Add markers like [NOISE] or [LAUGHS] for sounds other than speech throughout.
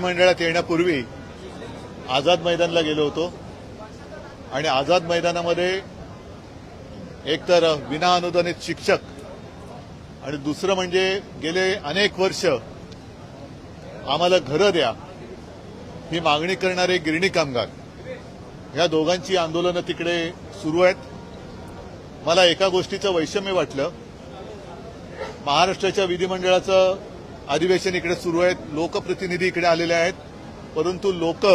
मंडळात येण्यापूर्वी आझाद मैदानला गेलो होतो. आणि आझाद मैदानामध्ये एकतर विना अनुदानित शिक्षक आणि दुसरं म्हणजे गेले अनेक वर्ष आम्हाला घरं द्या ही मागणी करणारे गिरणी कामगार. या दोघांची आंदोलनं तिकडे सुरू आहेत. मला एका गोष्टीचं वैषम्य वाटलं. महाराष्ट्राच्या विधिमंडळाचं अधिवेशन इकडे सुरू आहेत. लोकप्रतिनिधी इकडे आलेले आहेत. परंतु लोक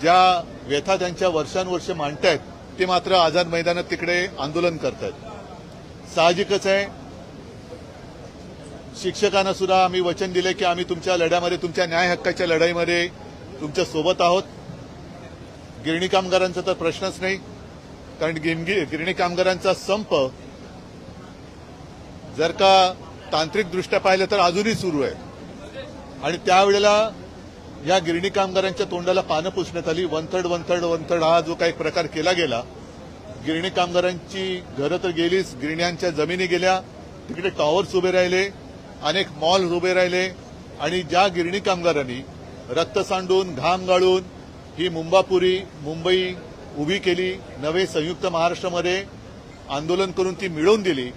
ज्या व्यथा त्यांच्या वर्षानुवर्ष आहेत ते मात्र आझाद मैदानात तिकडे आंदोलन करत आहेत साहजिकच आहे. शिक्षकांना सुद्धा आम्ही वचन दिले की आम्ही तुमच्या लढ्यामध्ये तुमच्या न्याय हक्काच्या लढाईमध्ये तुमच्यासोबत आहोत. गिरणी कामगारांचा तर प्रश्नच नाही. कारण गिरणी कामगारांचा संप जर का तांत्रिकदृष्ट्या पाहिलं तर अजूनही सुरू आहे. आणि त्यावेळेला या गिरणी कामगारांच्या तोंडाला पानं पुसण्यात आली. वनथड वनथड वनथड हा जो काही प्रकार केला गेला गिरणी कामगारांची घरं तर गेलीच गिरण्यांच्या जमिनी गेल्या तिकडे टॉवर्स उभे राहिले अनेक मॉल्स उभे राहिले आणि ज्या गिरणी कामगारांनी रक्त सांडून घाम गाळून ही मुंबापुरी मुंबई उभी केली नवे संयुक्त महाराष्ट्रामध्ये आंदोलन करून ती मिळवून दिली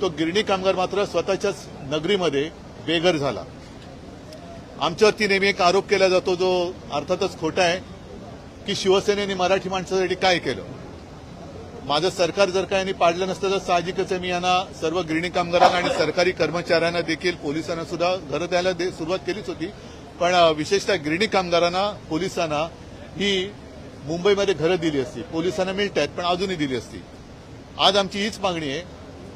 तो गिरणी कामगार मात्र स्वतःच्याच नगरीमध्ये बेघर झाला. आमच्यावरती नेहमी एक आरोप केला जातो जो अर्थातच खोटा आहे की शिवसेनेने मराठी माणसासाठी काय केलं? माझं सरकार जर का यांनी पाडलं नसतं तर साहजिकच मी यांना सर्व गिरणी कामगारांना आणि सरकारी कर्मचाऱ्यांना देखील पोलिसांना सुद्धा घरं द्यायला दे- सुरुवात केलीच होती. पण विशेषतः गिरणी कामगारांना पोलिसांना ही मुंबईमध्ये घरं दिली असती. पोलिसांना मिळत आहेत पण अजूनही दिली असती. आज आमची हीच मागणी आहे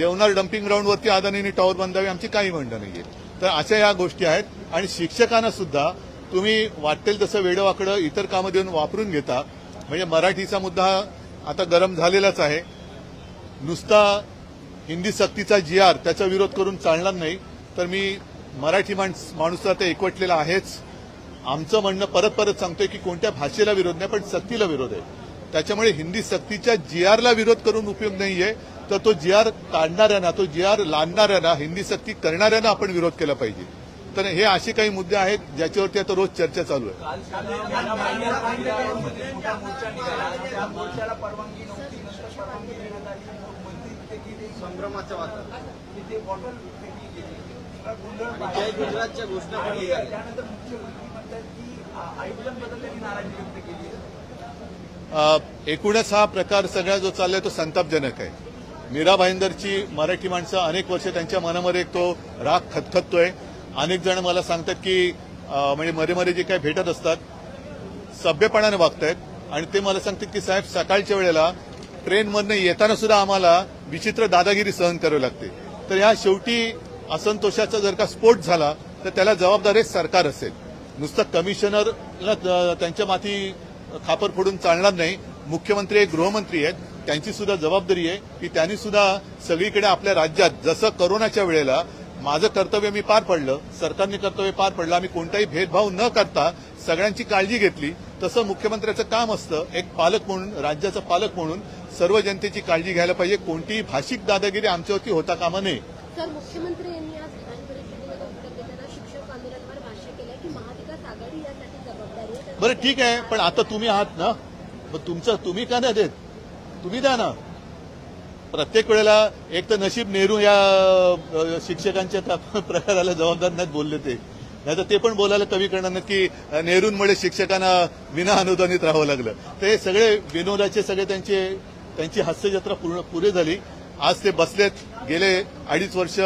देवनार डम्पिंग ग्राउंडवरती अदानींनी टॉवर बांधावे आमची काही म्हणणं नाहीये. तर अशा या गोष्टी आहेत आणि शिक्षकांना सुद्धा तुम्ही वाटेल तसं वेडवाकडं इतर कामं देऊन वापरून घेता. म्हणजे मराठीचा मुद्दा आता गरम झालेलाच आहे. नुसता हिंदी सक्तीचा जी आर त्याचा विरोध करून चालणार नाही. तर मी मराठी माणस माणूस तर एकवटलेला आहेच. आमचं म्हणणं परत परत सांगतोय की कोणत्या भाषेला विरोध नाही पण सक्तीला विरोध आहे. त्याच्यामुळे हिंदी सक्तीच्या जी आरला विरोध करून उपयोग नाहीये. तर तो जी आर काढणाऱ्यांना तो जी आर लादणाऱ्यांना हिंदी सक्ती करणाऱ्यांना आपण विरोध केला पाहिजे. तर हे असे काही मुद्दे आहेत ज्याच्यावरती आता रोज चर्चा चालू आहे. एकूणच हा प्रकार सगळा जो चाललाय तो संतापजनक आहे. मीरा भाईंदरची मराठी माणसं अनेक वर्ष त्यांच्या मनामध्ये तो राग खतखततोय. अनेक जण मला सांगतात की म्हणजे मरे मरे जे काही भेटत असतात सभ्यपणाने वागतायत. आणि ते मला सांगतात की साहेब सकाळच्या वेळेला ट्रेनमधनं येताना सुद्धा आम्हाला विचित्र दादागिरी सहन करावी लागते. तर ह्या शेवटी असंतोषाचा जर का स्फोट झाला तर त्याला जबाबदार हे सरकार असेल. नुसतं कमिशनरला त्यांच्या माथी खापर फोडून चालणार नाही. मुख्यमंत्री हे गृहमंत्री आहेत. त्यांची सुद्धा जबाबदारी आहे की त्यांनी सुद्धा सगळीकडे आपल्या राज्यात जसं कोरोनाच्या वेळेला माझं कर्तव्य मी पार पडलं सरकारने कर्तव्य पार पडलं आम्ही कोणताही भेदभाव न करता सगळ्यांची काळजी घेतली तसं मुख्यमंत्र्याचं काम असतं एक पालक म्हणून राज्याचा पालक म्हणून सर्व जनतेची काळजी घ्यायला पाहिजे कोणतीही भाषिक दादागिरी आमच्यावरती होता कामा नये. तर मुख्यमंत्री यांनी आज विधान परिषदेमध्ये उत्तर देताना शिक्षक आंदोलनावर भाष्य केलं की महाविकास आघाडी यासाठी जबाबदारी आहे. तर बरं ठीक आहे पण आता तुम्ही आहात ना? मग तुमचं तुम्ही का नाही देत? तुम्ही द्या ना. प्रत्येक वेळेला एक तर नशीब नेहरू या शिक्षकांच्या [LAUGHS] प्रकाराला जबाबदार नाहीत बोलले ते. नाही तर ते पण बोलायला कमी करणार नाहीत की नेहरूंमुळे शिक्षकांना विना अनुदानित राहावं लागलं. ते सगळे विनोदाचे सगळे त्यांचे त्यांची हास्यजत्रा पूर्ण पुरे झाली. आज ते बसलेत गेले अडीच वर्ष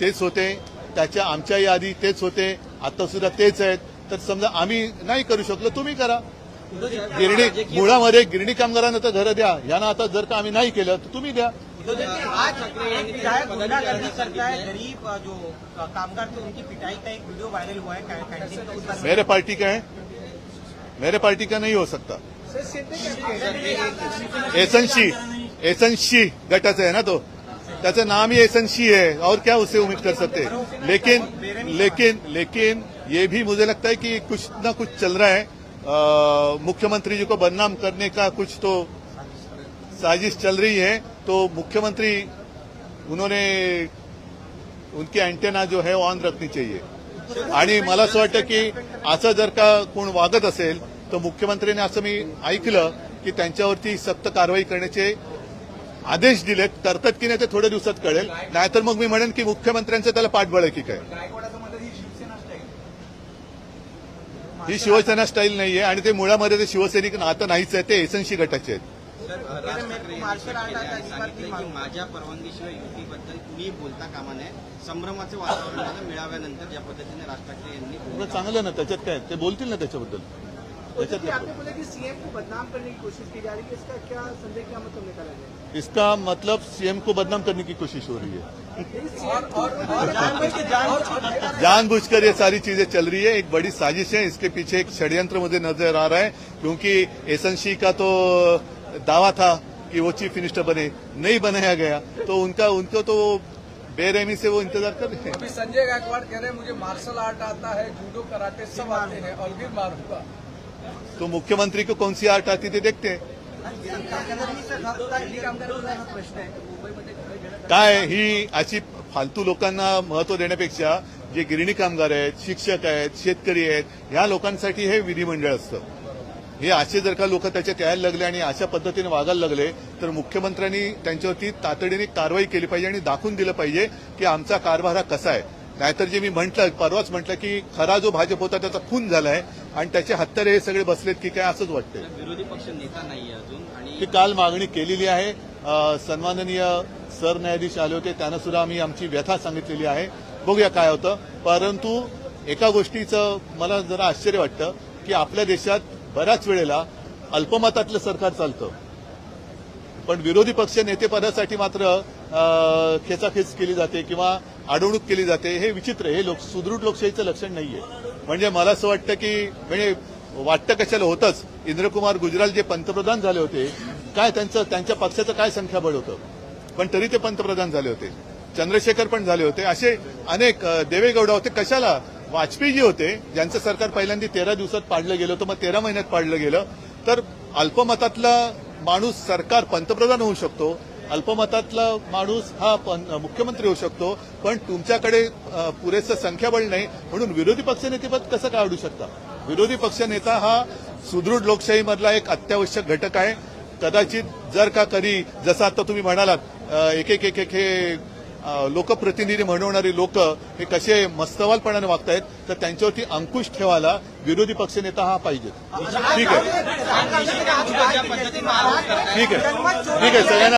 तेच होते. त्याच्या आमच्याही आधी तेच होते. आता सुद्धा तेच आहेत. तर समजा आम्ही नाही करू शकलो तुम्ही करा. गिरणी मुळामध्ये गिरणी कामगारांना तर घरं द्या. यांना आता जर का आम्ही नाही केलं, तर तुम्ही द्या. है गरीब जो कामगार थे उनकी पिटाई का एक वीडियो वायरल हुआ है मेरे पार्टी का है? मेरे पार्टी का नहीं हो सकता. एसनशी एसनशी गटाचं आहे ना तो. नाम ही एसनशी है और क्या उसे उम्मीद कर सकते? लेकिन लेकिन लेकिन ये भी मुझे लगता है कि कुछ ना कुछ चल रहा है. मुख्यमंत्री जी को बदनाम करने का कुछ तो साजिश चल रही है। तो मुख्यमंत्री उन्होंने उनकी अँटेना जो है ऑन रखनी चाहिए। आणि मला असं वाटतं की असं जर का कोण वागत असेल तर मुख्यमंत्र्यांनी असं मी ऐकलं की त्यांच्यावरती सक्त कारवाई करण्याचे आदेश दिलेत. करतात की नाही ते थोड्या दिवसात कळेल. नाहीतर मग मी म्हणेन की मुख्यमंत्र्यांचं त्याला पाठबळ आहे की काय गायकवाडाचं म्हणतात ही शिवसेना स्टाईल ही शिवसेना स्टाईल नाहीये आणि ते मुळामध्ये ते शिवसैनिक नातं नाहीच आहे ते एसएनशी गटाचे आहेत. आता माझ्या परवानगीशिवाय युतीबद्दल कुणी बोलता कामा नये. संभ्रमाचं वातावरण मेळाव्यानंतर ज्या पद्धतीने राज ठाकरे यांनी चांगलं ना त्याच्यात काय? ते बोलतील ना त्याच्याबद्दल. त्याच्यात कि काय आपने बोला कि सीएम को बदनाम करने की कोशिश की जा रही है इसका क्या संदेह क्या मतलब निकाला जाए इसका मतलब सीएम को बदनाम करने की कोशिश हो रही है। जानबूझकर ये सारी चीज़ें चल रही है। एक बड़ी साजिश है। इसके पीछे एक षड्यंत्र मुझे नज़र आ रहा है क्योंकि एसएनसी का तो दावा था कि वो चीफ मिनिस्टर बने नहीं बनाया गया। तो उनका उनको तो बेरहमी से वो इंतज़ार कर रहे हैं। अभी संजय गायकवाड़ कह रहे हैं मुझे मार्शल आर्ट आता है जूडो कराटे सब आते हैं और भी मारूँगा तो मुख्यमंत्री को कौन सी आर्ट आती थी देखते हैं। प्रश्न काय ही अशी फालतू लोकांना महत्त्व देण्यापेक्षा जे गिरणी कामगार आहेत शिक्षक आहेत शेतकरी आहेत ह्या लोकांसाठी हे विधिमंडळ असतं. हे असे जर का लोक त्याच्यात यायला लागले आणि अशा पद्धतीने वागायला लागले तर मुख्यमंत्र्यांनी त्यांच्यावरती तातडीने कारवाई केली पाहिजे आणि दाखवून दिलं पाहिजे की आमचा कारभार हा कसा आहे. नाहीतर जे मी म्हटलं परवाच म्हटलं की खरा जो भाजप होता त्याचा खून झालाय आणि त्याचे हत्यारे हे सगळे बसलेत की काय असंच वाटतंय. विरोधी पक्ष नेता नाहीये अजून आणि ही काल मागणी केलेली आहे. सन्माननीय सरन्यायाधीश आले होते त्यांना सुद्धा आम्ही आमची व्यथा सांगितलेली आहे. बघूया काय होतं. परंतु एका गोष्टीचं मला जरा आश्चर्य वाटतं की आपल्या देशात बऱ्याच वेळेला अल्पमतातलं सरकार चालतं. पण विरोधी पक्ष नेतेपदासाठी मात्र खेचाखेच केली जाते किंवा अडवणूक केली जाते हे विचित्र हे लोक सुदृढ लोकशाहीचं लक्षण नाहीये. म्हणजे मला असं वाटतं की म्हणजे वाटतं कशाला होतंच. इंद्रकुमार गुजराल जे पंतप्रधान झाले होते काय त्यांचं त्यांच्या पक्षाचं काय संख्याबळ होतं? पण तरी ते पंतप्रधान झाले होते. चंद्रशेखर पण झाले होते. असे अनेक देवेगौडा होते. कशाला? वाजपेयी होते ज्यांचं सरकार पहिल्यांदा तेरा दिवसात पाडलं गेलं होतं मग तेरा महिन्यात पाडलं गेलं. तर अल्पमतातला माणूस सरकार पंतप्रधान होऊ शकतो. अल्पमतातला माणूस हा मुख्यमंत्री होऊ शकतो. पण तुमच्याकडे पुरेसं संख्याबळ नाही. म्हणून विरोधी पक्षनेतेपद कसं काढू शकता? विरोधी पक्षनेता हा सुदृढ लोकशाहीमधला एक अत्यावश्यक घटक आहे. कदाचित जर का कधी जसं आता तुम्ही म्हणालात एक एक एक एक हे लोकप्रतिनिधी म्हणवणारी लोक हे कसे मस्तवालपणाने वागतायत तर त्यांच्यावरती अंकुश ठेवायला विरोधी पक्षनेता हा पाहिजे ठीक आहे ठीक आहे ठीक आहे सगळ्यांना